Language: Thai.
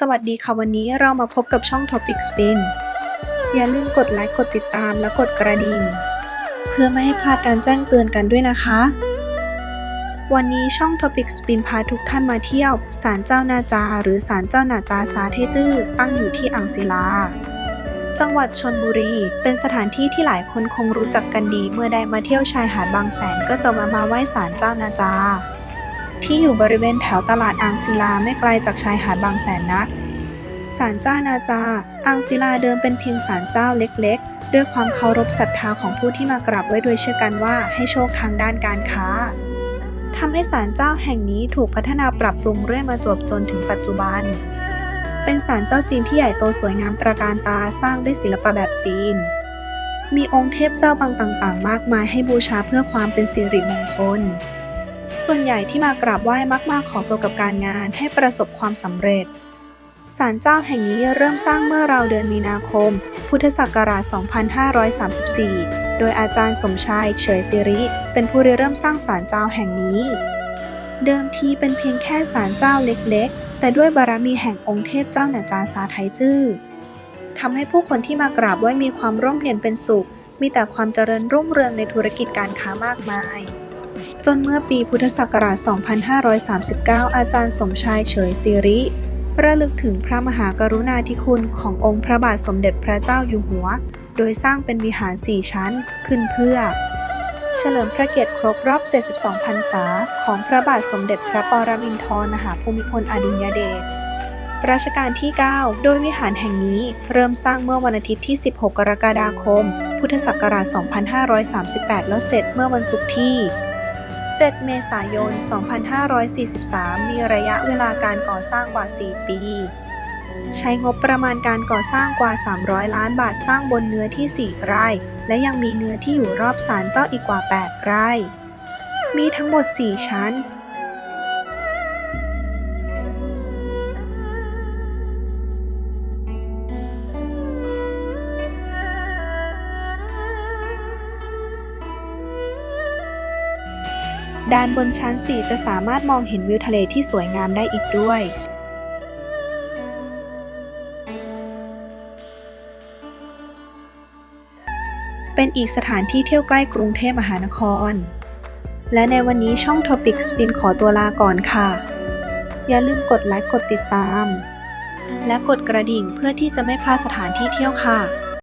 สวัสดีค่ะวันนี้เรามาพบกับช่อง Topic Spin อย่าลืมกดไลค์กดติดตามและกดกระดิ่ง เพื่อไม่ให้พลาดการแจ้งเตือนกันด้วยนะคะ วันนี้ช่อง Topic Spin พาทุกท่านมาเที่ยวศาลเจ้านาจา หรือศาลเจ้านาจาสาเทจื้อตั้งอยู่ที่อ่างศิลา จังหวัดชนบุรี เป็นสถานที่ที่หลายคนคงรู้จักกันดี เมื่อได้มาเที่ยวชายหาดบางแสนก็จะมามาไหว้ศาลเจ้านาจา ที่อยู่บริเวณแถวตลาดอ่างศิลาไม่ไกลจากชายหาดบางแสนนักศาลเจ้านาจา อ่างศิลาเดิมเป็นเพียงศาลเจ้าเล็กๆ ด้วยความเคารพศรัทธาของผู้ที่มากราบไว้โดยเชื่อกันว่าให้โชคทางด้านการค้าทำให้ศาลเจ้าแห่งนี้ถูกพัฒนาปรับปรุงเรื่อยมาจวบจนถึงปัจจุบัน เป็นศาลเจ้าจีนที่ใหญ่โตสวยงามตระการตาสร้างด้วยศิลปะแบบจีน มีองค์เทพเจ้าบางต่างๆ มากมายให้บูชาเพื่อความเป็นสิริมงคล ส่วนใหญ่ที่มากราบไหว้มักมาขอเกี่ยวกับการงานให้ประสบความสำเร็จศาลเจ้าแห่งนี้เริ่มสร้างเมื่อราวเดือนมีนาคม พุทธศักราช 2534 โดยอาจารย์สมชายเฉยสิริ เป็นผู้ริเริ่มสร้างศาลเจ้าแห่งนี้ เดิมทีเป็นเพียงแค่ศาลเจ้าเล็ก ๆ แต่ด้วยบารมีแห่งองค์เทพเจ้าหนาจาสาไทจื้อทำให้ผู้คนที่มากราบไหว้มีความร่มเย็นเป็นสุข มีแต่ความเจริญรุ่งเรืองในธุรกิจการค้ามากมาย จนเมื่อปีพุทธศักราช 2539 อาจารย์สมชายเฉยสิริระลึกถึงพระมหากรุณาธิคุณขององค์พระบาทสมเด็จพระเจ้าอยู่หัว โดยสร้างเป็นวิหารสี่ชั้นขึ้นเพื่อ เฉลิมพระเกียรติครบรอบ 72 พรรษา ของพระบาทสมเด็จพระปรมินทรมหาภูมิพลอดุลยเดชรัชกาลที่ 9 โดยวิหารแห่งนี้เริ่มสร้างเมื่อวันอาทิตย์ที่ 16 กรกฎาคม พุทธศักราช 2538 แล้วเสร็จเมื่อวันศุกร์ที่ 7 เมษายน 2543 มีระยะเวลาการก่อสร้างกว่า 4 ปี ใช้งบประมาณการก่อสร้างกว่า 300 ล้านบาทสร้างบนเนื้อที่ 4 ไร่ และยังมีเนื้อที่อยู่รอบศาลเจ้าอีกกว่า 8 ไร่ มีทั้งหมด 4 ชั้น ด้านบนชั้น 4 จะสามารถมองเห็นวิวทะเลที่สวยงามได้อีกด้วย เป็นอีกสถานที่เที่ยวใกล้กรุงเทพมหานคร และในวันนี้ช่อง Topic Spin ขอตัวลาก่อนค่ะ อย่าลืมกดไลค์กดติดตาม และกดกระดิ่งเพื่อที่จะไม่พลาดสถานที่เที่ยวค่ะ